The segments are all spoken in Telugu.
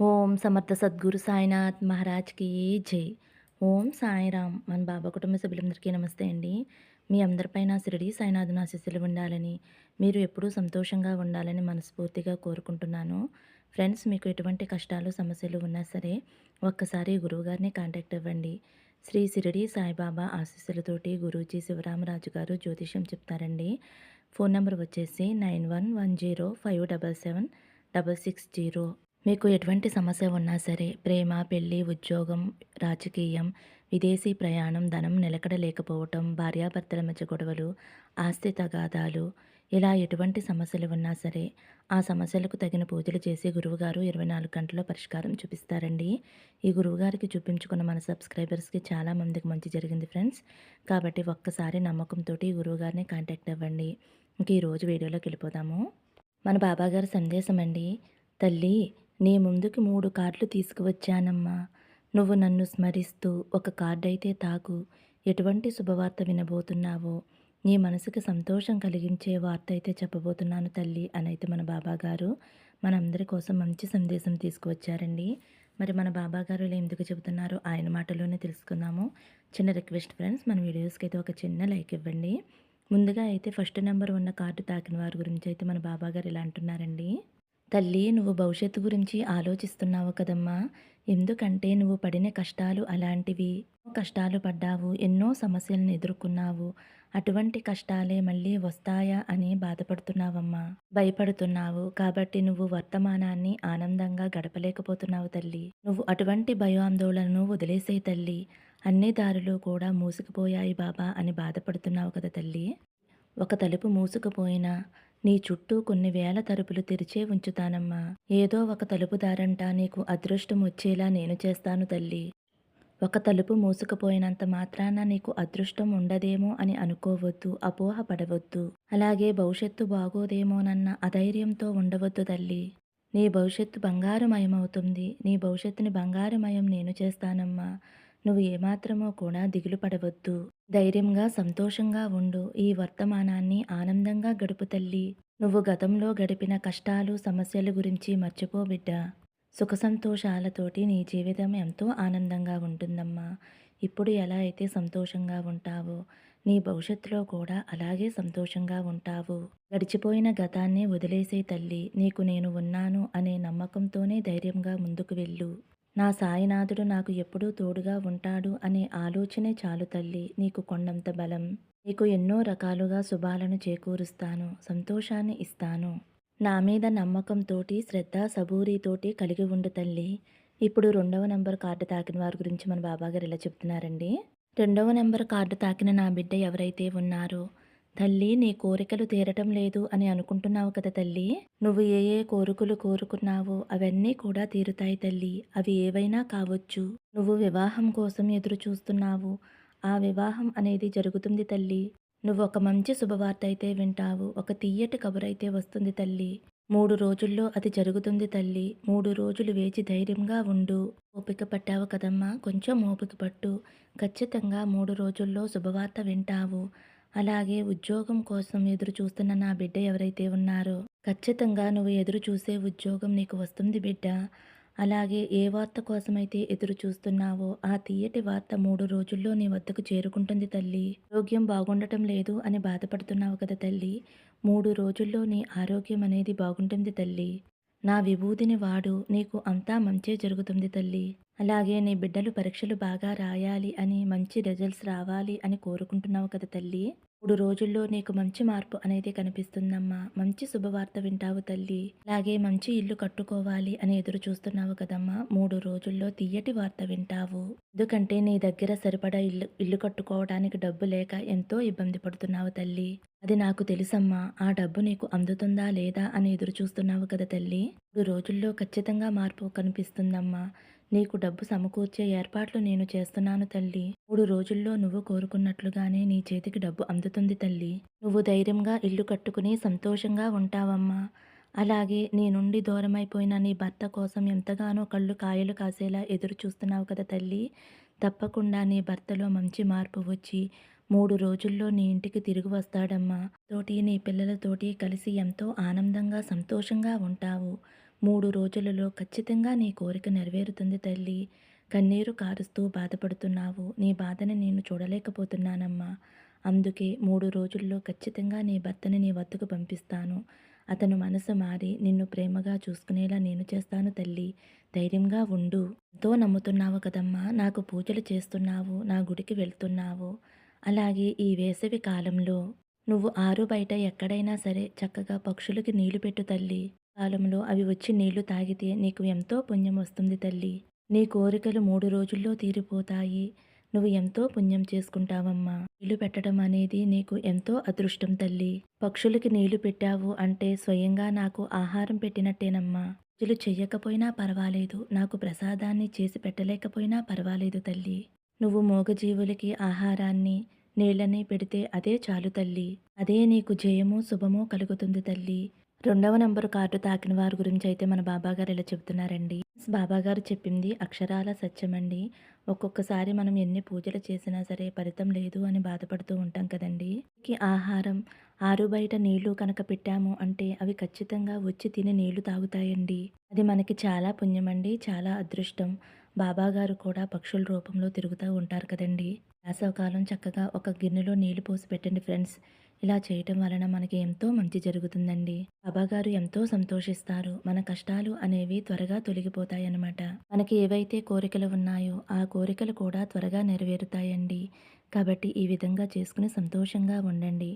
ఓం సమర్థ సద్గురు సాయినాథ్ మహారాజ్కి జై. ఓం సాయిరామ్ మన బాబా కుటుంబ సభ్యులందరికీ నమస్తే అండి. మీ అందరిపైన శిరడి సాయినాథుని ఆశీస్సులు ఉండాలని మీరు ఎప్పుడూ సంతోషంగా ఉండాలని మనస్ఫూర్తిగా కోరుకుంటున్నాను. ఫ్రెండ్స్ మీకు ఎటువంటి కష్టాలు సమస్యలు ఉన్నా సరే ఒక్కసారి గురువుగారిని కాంటాక్ట్ అవ్వండి. శ్రీ శిరడి సాయిబాబా ఆశీస్సులతోటి గురూజీ శివరామరాజు గారు జ్యోతిషం చెప్తారండి. ఫోన్ నెంబర్ వచ్చేసి nine one one zero five double seven double six zero మీకు ఎటువంటి సమస్య ఉన్నా సరే ప్రేమ పెళ్ళి ఉద్యోగం రాజకీయం విదేశీ ప్రయాణం ధనం నిలకడ లేకపోవటం భార్యాభర్తల మధ్య గొడవలు ఆస్తి తగాదాలు ఇలా ఎటువంటి సమస్యలు ఉన్నా సరే ఆ సమస్యలకు తగిన పూజలు చేసి గురువుగారు ఇరవై నాలుగు గంటల్లో పరిష్కారం చూపిస్తారండి. ఈ గురువుగారికి చూపించుకున్న మన సబ్స్క్రైబర్స్కి చాలామందికి మంచి జరిగింది ఫ్రెండ్స్. కాబట్టి ఒక్కసారి నమ్మకంతో గురువుగారిని కాంటాక్ట్ అవ్వండి. ఇంక ఈరోజు వీడియోలోకి వెళ్ళిపోదాము. మన బాబాగారి సందేశం అండి తల్లి నీ ముందుకి మూడు కార్డులు తీసుకువచ్చానమ్మా. నువ్వు నన్ను స్మరిస్తూ ఒక కార్డు అయితే తాకు ఎటువంటి శుభవార్త వినబోతున్నావో నీ మనసుకి సంతోషం కలిగించే వార్త అయితే చెప్పబోతున్నాను తల్లి అని అయితే మన బాబాగారు. మనందరి కోసం మంచి సందేశం తీసుకువచ్చారండి. మరి మన బాబాగారు ఇలా ఎందుకు చెబుతున్నారో ఆయన మాటలోనే తెలుసుకుందాము. చిన్న రిక్వెస్ట్ ఫ్రెండ్స్ మన వీడియోస్కి అయితే ఒక చిన్న లైక్ ఇవ్వండి. ముందుగా అయితే ఫస్ట్ నెంబర్ ఉన్న కార్డు తాకిన వారి గురించి అయితే మన బాబాగారు ఇలా అంటున్నారండి. తల్లి నువ్వు భవిష్యత్తు గురించి ఆలోచిస్తున్నావు కదమ్మా. ఎందుకంటే నువ్వు పడిన కష్టాలు అలాంటివి. కష్టాలు పడ్డావు ఎన్నో సమస్యలను ఎదుర్కొన్నావు. అటువంటి కష్టాలే మళ్ళీ వస్తాయా అని బాధపడుతున్నావమ్మా. భయపడుతున్నావు కాబట్టి నువ్వు వర్తమానాన్ని ఆనందంగా గడపలేకపోతున్నావు తల్లి. నువ్వు అటువంటి భయాందోళనను వదిలేసే తల్లి. అన్ని దారులు కూడా మూసుకుపోయాయి బాబా అని బాధపడుతున్నావు కదా తల్లి. ఒక తలుపు మూసుకుపోయినా నీ చుట్టూ కొన్ని వేల తలుపులు తెరిచే ఉంచుతానమ్మా. ఏదో ఒక తలుపు దారంట నీకు అదృష్టం వచ్చేలా నేను చేస్తాను తల్లి. ఒక తలుపు మూసుకుపోయినంత మాత్రాన నీకు అదృష్టం ఉండదేమో అని అనుకోవద్దు అపోహ పడవద్దు అలాగే భవిష్యత్తు బాగోదేమోనన్న అధైర్యంతో ఉండవద్దు తల్లి. నీ భవిష్యత్తు బంగారుమయమవుతుంది నీ భవిష్యత్తుని బంగారుమయం నేను చేస్తానమ్మా. నువ్వు ఏమాత్రమో కూడా దిగులు పడవద్దు ధైర్యంగా సంతోషంగా ఉండు. ఈ వర్తమానాన్ని ఆనందంగా గడుపు తల్లి. నువ్వు గతంలో గడిపిన కష్టాలు సమస్యల గురించి మర్చిపో బిడ్డ. సుఖ సంతోషాలతోటి నీ జీవితం ఎంతో ఆనందంగా ఉంటుందమ్మా. ఇప్పుడు ఎలా అయితే సంతోషంగా ఉంటావో నీ భవిష్యత్తులో కూడా అలాగే సంతోషంగా ఉంటావు. గడిచిపోయిన గతాన్ని వదిలేసే తల్లి. నీకు నేను ఉన్నాను అనే నమ్మకంతోనే ధైర్యంగా ముందుకు వెళ్ళు. నా సాయినాథుడు నాకు ఎప్పుడూ తోడుగా ఉంటాడు అనే ఆలోచనే చాలు తల్లి నీకు కొండంత బలం. నీకు ఎన్నో రకాలుగా శుభాలను చేకూరుస్తాను సంతోషాన్ని ఇస్తాను. నా మీద నమ్మకంతోటి శ్రద్ధ సబూరితోటి కలిగి ఉండు తల్లి. ఇప్పుడు రెండవ నెంబర్ కార్డు తాకిన వారి గురించి మన బాబాగారు ఇలా చెప్తున్నారండి? రెండవ నెంబర్ కార్డు తాకిన నా బిడ్డ ఎవరైతే ఉన్నారో తల్లి నీ కోరికలు తీరటం లేదు అని అనుకుంటున్నావు కదా తల్లి. నువ్వు ఏ ఏ కోరికలు కోరుకున్నావో అవన్నీ కూడా తీరుతాయి తల్లి. అవి ఏవైనా కావచ్చు. నువ్వు వివాహం కోసం ఎదురు చూస్తున్నావు. ఆ వివాహం అనేది జరుగుతుంది తల్లి. నువ్వు ఒక మంచి శుభవార్త అయితే వింటావు. ఒక తీయటి కబురైతే వస్తుంది తల్లి. మూడు రోజుల్లో అది జరుగుతుంది తల్లి. మూడు రోజులు వేచి ధైర్యంగా ఉండు. ఓపిక పట్టావు కదమ్మా. కొంచెం ఓపిక పట్టు. ఖచ్చితంగా మూడు రోజుల్లో శుభవార్త వింటావు. అలాగే ఉద్యోగం కోసం ఎదురు చూస్తున్న నా బిడ్డ ఎవరైతే ఉన్నారో ఖచ్చితంగా నువ్వు ఎదురు చూసే ఉద్యోగం నీకు వస్తుంది బిడ్డ. అలాగే ఏ వార్త కోసమైతే ఎదురు చూస్తున్నావో ఆ తీయటి వార్త మూడు రోజుల్లో నీ వద్దకు చేరుకుంటుంది తల్లి. ఆరోగ్యం బాగుండటం లేదు అని బాధపడుతున్నావు కదా తల్లి. మూడు రోజుల్లో నీ ఆరోగ్యం అనేది బాగుంటుంది తల్లి. నా విభూతిని వాడు నీకు అంతా మంచే జరుగుతుంది తల్లి. అలాగే నీ బిడ్డలు పరీక్షలు బాగా రాయాలి అని మంచి రిజల్ట్స్ రావాలి అని కోరుకుంటున్నావు కదా తల్లి. మూడు రోజుల్లో నీకు మంచి మార్పు అనేది కనిపిస్తుందమ్మా. మంచి శుభవార్త వింటావు తల్లి. అలాగే మంచి ఇల్లు కట్టుకోవాలి అని ఎదురు చూస్తున్నావు కదమ్మా. మూడు రోజుల్లో తీయటి వార్త వింటావు. ఎందుకంటే నీ దగ్గర సరిపడా ఇల్లు ఇల్లు కట్టుకోవడానికి డబ్బు లేక ఎంతో ఇబ్బంది పడుతున్నావు తల్లి. అది నాకు తెలుసమ్మా. ఆ డబ్బు నీకు అందుతుందా లేదా అని ఎదురు చూస్తున్నావు కదా తల్లి. ఇప్పుడు రోజుల్లో ఖచ్చితంగా మార్పు కనిపిస్తుందమ్మా. నీకు డబ్బు సమకూర్చే ఏర్పాట్లు నేను చేస్తున్నాను తల్లి. మూడు రోజుల్లో నువ్వు కోరుకున్నట్లుగానే నీ చేతికి డబ్బు అందుతుంది తల్లి. నువ్వు ధైర్యంగా ఇల్లు కట్టుకుని సంతోషంగా ఉంటావమ్మా. అలాగే నీ నుండి దూరమైపోయిన నీ భర్త కోసం ఎంతగానో కళ్ళు కాయలు కాసేలా ఎదురు చూస్తున్నావు కదా తల్లి. తప్పకుండా నీ భర్తలో మంచి మార్పు వచ్చి మూడు రోజుల్లో నీ ఇంటికి తిరిగి వస్తాడమ్మా. తోటి నీ పిల్లలతోటి కలిసి ఎంతో ఆనందంగా సంతోషంగా ఉంటావు. మూడు రోజులలో ఖచ్చితంగా నీ కోరిక నెరవేరుతుంది తల్లి. కన్నీరు కారుస్తూ బాధపడుతున్నావు. నీ బాధని నేను చూడలేకపోతున్నానమ్మా. అందుకే మూడు రోజుల్లో ఖచ్చితంగా నీ భర్తని నీ వద్దకు పంపిస్తాను. అతను మనసు మారి నిన్ను ప్రేమగా చూసుకునేలా నేను చేస్తాను తల్లి. ధైర్యంగా ఉండు. ఎంతో నమ్ముతున్నావు కదమ్మా. నాకు పూజలు చేస్తున్నావు. నా గుడికి వెళ్తున్నావు. అలాగే ఈ వేసవి కాలంలో నువ్వు ఆరు బయట ఎక్కడైనా సరే చక్కగా పక్షులకి నీళ్ళు పెట్టు తల్లి. కాలంలో అవి వచ్చి నీళ్ళు తాగితే నీకు ఎంతో పుణ్యం వస్తుంది తల్లి. నీ కోరికలు మూడు రోజుల్లో తీరిపోతాయి. నువ్వు ఎంతో పుణ్యం చేసుకుంటావమ్మా. నీళ్ళు పెట్టడం అనేది నీకు ఎంతో అదృష్టం తల్లి. పక్షులకి నీళ్ళు పెట్టావు అంటే స్వయంగా నాకు ఆహారం పెట్టినట్టేనమ్మా. పూజలు చెయ్యకపోయినా పర్వాలేదు. నాకు ప్రసాదాన్ని చేసి పెట్టలేకపోయినా పర్వాలేదు తల్లి. నువ్వు మూగజీవులకి ఆహారాన్ని నీళ్ళని పెడితే అదే చాలు తల్లి. అదే నీకు జయము శుభము కలుగుతుంది తల్లి. రెండవ నంబరు కార్డు తాకిన వారి గురించి అయితే మన బాబాగారు ఇలా చెబుతున్నారండి. బాబాగారు చెప్పింది అక్షరాల సత్యమండి ఒక్కొక్కసారి మనం ఎన్ని పూజలు చేసినా సరే ఫలితం లేదు అని బాధపడుతూ ఉంటాం కదండి. ఆహారం ఆరు బయట నీళ్ళు కనుక పెట్టాము అంటే అవి ఖచ్చితంగా వచ్చి తిని నీళ్ళు తాగుతాయండి. అది మనకి చాలా పుణ్యమండి చాలా అదృష్టం. బాబాగారు కూడా పక్షుల రూపంలో తిరుగుతూ ఉంటారు కదండి. వేసవకాలం చక్కగా ఒక గిన్నెలో నీళ్ళు పోసి పెట్టండి ఫ్రెండ్స్. ఇలా చేయటం వలన మనకి ఎంతో మంచి జరుగుతుందండి. బాబాగారు ఎంతో సంతోషిస్తారు. మన కష్టాలు అనేవి త్వరగా తొలగిపోతాయన్నమాట. మనకి ఏవైతే కోరికలు ఉన్నాయో ఆ కోరికలు కూడా త్వరగా నెరవేరుతాయండి. కాబట్టి ఈ విధంగా చేసుకుని సంతోషంగా ఉండండి.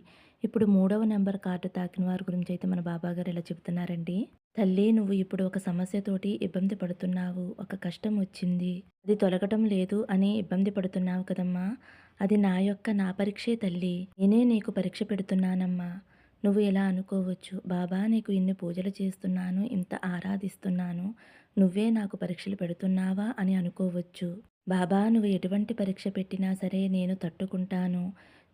ఇప్పుడు మూడవ నెంబర్ కార్డు తాకిన వారి గురించి అయితే మన బాబాగారు ఇలా చెబుతున్నారండి. తల్లి నువ్వు ఇప్పుడు ఒక సమస్యతోటి ఇబ్బంది పడుతున్నావు. ఒక కష్టం వచ్చింది. అది తొలగటం లేదు అని ఇబ్బంది పడుతున్నావు కదమ్మా. అది నా యొక్క నా పరీక్షే తల్లి. నేనే నీకు పరీక్ష పెడుతున్నానమ్మా. నువ్వు ఎలా అనుకోవచ్చు. బాబా నీకు ఇన్ని పూజలు చేస్తున్నాను. ఇంత ఆరాధిస్తున్నాను. నువ్వే నాకు పరీక్షలు పెడుతున్నావా అని అనుకోవచ్చు. బాబా నువ్వు ఎటువంటి పరీక్ష పెట్టినా సరే నేను తట్టుకుంటాను.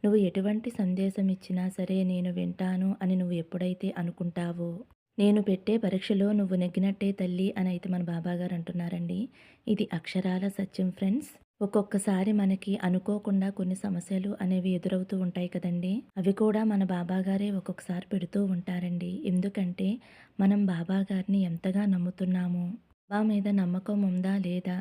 నువ్వు ఎటువంటి సందేశం ఇచ్చినా సరే నేను వింటాను అని నువ్వు ఎప్పుడైతే అనుకుంటావో. నేను పెట్టే పరీక్షలో నువ్వు నెగ్గినట్టే తల్లి అని అయితే మన బాబాగారు అంటున్నారండి. ఇది అక్షరాల సత్యం ఫ్రెండ్స్. ఒక్కొక్కసారి మనకి అనుకోకుండా కొన్ని సమస్యలు అనేవి ఎదురవుతూ ఉంటాయి కదండి. అవి కూడా మన బాబాగారే ఒక్కొక్కసారి పెడుతూ ఉంటారండి. ఎందుకంటే మనం బాబాగారిని ఎంతగా నమ్ముతున్నాము. మా మీద నమ్మకం ఉందా లేదా?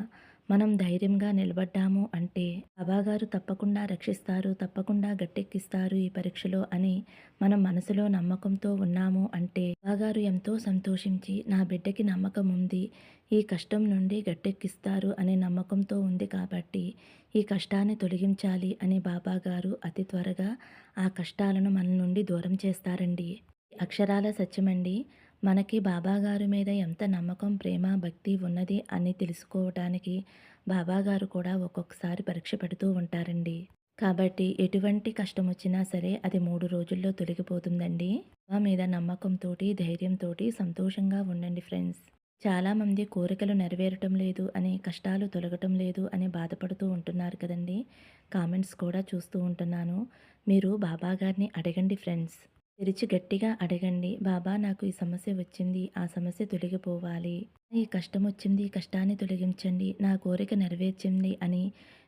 మనం ధైర్యంగా నిలబడ్డాము అంటే బాబాగారు తప్పకుండా రక్షిస్తారు తప్పకుండా గట్టెక్కిస్తారు ఈ పరీక్షలో అని మనం మనసులో నమ్మకంతో ఉన్నాము అంటే బాబాగారు ఎంతో సంతోషించి నా బిడ్డకి నమ్మకం ఉంది ఈ కష్టం నుండి గట్టెక్కిస్తారు అనే నమ్మకంతో ఉంది కాబట్టి ఈ కష్టాన్ని తొలగించాలి అని బాబాగారు అతి త్వరగా ఆ కష్టాలను మన నుండి దూరం చేస్తారండి. అక్షరాల సత్యమండి. మనకి బాబాగారు మీద ఎంత నమ్మకం ప్రేమ భక్తి ఉన్నది అని తెలుసుకోవటానికి బాబాగారు కూడా ఒక్కొక్కసారి పరీక్ష పెడుతూ ఉంటారండి. కాబట్టి ఎటువంటి కష్టం వచ్చినా సరే అది మూడు రోజుల్లో తొలగిపోతుందండి. బాబా మీద నమ్మకంతో ధైర్యంతో సంతోషంగా ఉండండి ఫ్రెండ్స్. చాలామంది కోరికలు నెరవేరటం లేదు అని కష్టాలు తొలగటం లేదు అని బాధపడుతూ ఉంటున్నారు కదండి. కామెంట్స్ కూడా చూస్తూ ఉంటున్నాను. మీరు బాబాగారిని అడగండి ఫ్రెండ్స్. తెరిచి గట్టిగా అడగండి బాబా నాకు ఈ సమస్య వచ్చింది ఆ సమస్య తొలగిపోవాలి. ఈ కష్టం వచ్చింది కష్టాన్ని తొలగించండి నా కోరిక నెరవేర్చింది అని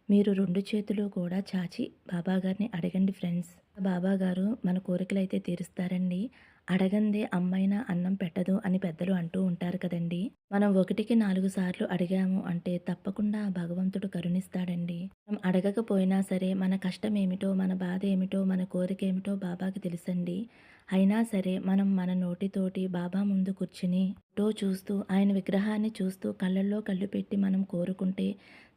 మీరు రెండు చేతులు కూడా చాచి బాబాగారిని అడగండి ఫ్రెండ్స్. బాబాగారు మన కోరికలు అయితే తీరుస్తారండి. అడగందే అమ్మైనా అన్నం పెట్టదు అని పెద్దలు అంటూ ఉంటారు కదండి. మనం ఒకటికి నాలుగు సార్లు అడిగాము అంటే తప్పకుండా భగవంతుడు కరుణిస్తాడండి. మనం అడగకపోయినా సరే మన కష్టం ఏమిటో మన బాధ ఏమిటో మన కోరిక ఏమిటో బాబాకి తెలుసండి. అయినా సరే మనం మన నోటితోటి బాబా ముందు కూర్చుని టో చూస్తూ ఆయన విగ్రహాన్ని చూస్తూ కళ్ళల్లో కళ్ళు పెట్టి మనం కోరుకుంటే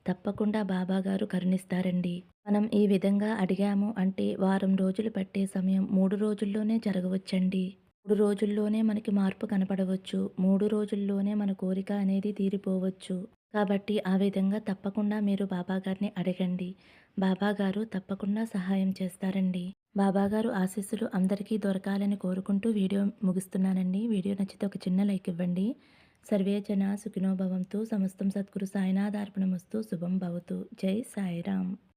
తప్పకుండా బాబాగారు కరుణిస్తారండి. మనం ఈ విధంగా అడిగాము అంటే వారం రోజులు పట్టే సమయం మూడు రోజుల్లోనే జరగవచ్చండి. మూడు రోజుల్లోనే మనకి మార్పు కనపడవచ్చు. మూడు రోజుల్లోనే మన కోరిక అనేది తీరిపోవచ్చు. కాబట్టి ఆ విధంగా తప్పకుండా మీరు బాబాగారిని అడగండి. బాబాగారు తప్పకుండా సహాయం చేస్తారండి. బాబాగారు ఆశీస్సులు అందరికీ దొరకాలని కోరుకుంటూ వీడియో ముగిస్తున్నానండి. వీడియో నచ్చితే ఒక చిన్న లైక్ ఇవ్వండి. సర్వే జన సమస్తం సద్గురు సాయినాథార్పణమస్తు. శుభం భవతు. జై సాయిరామ్.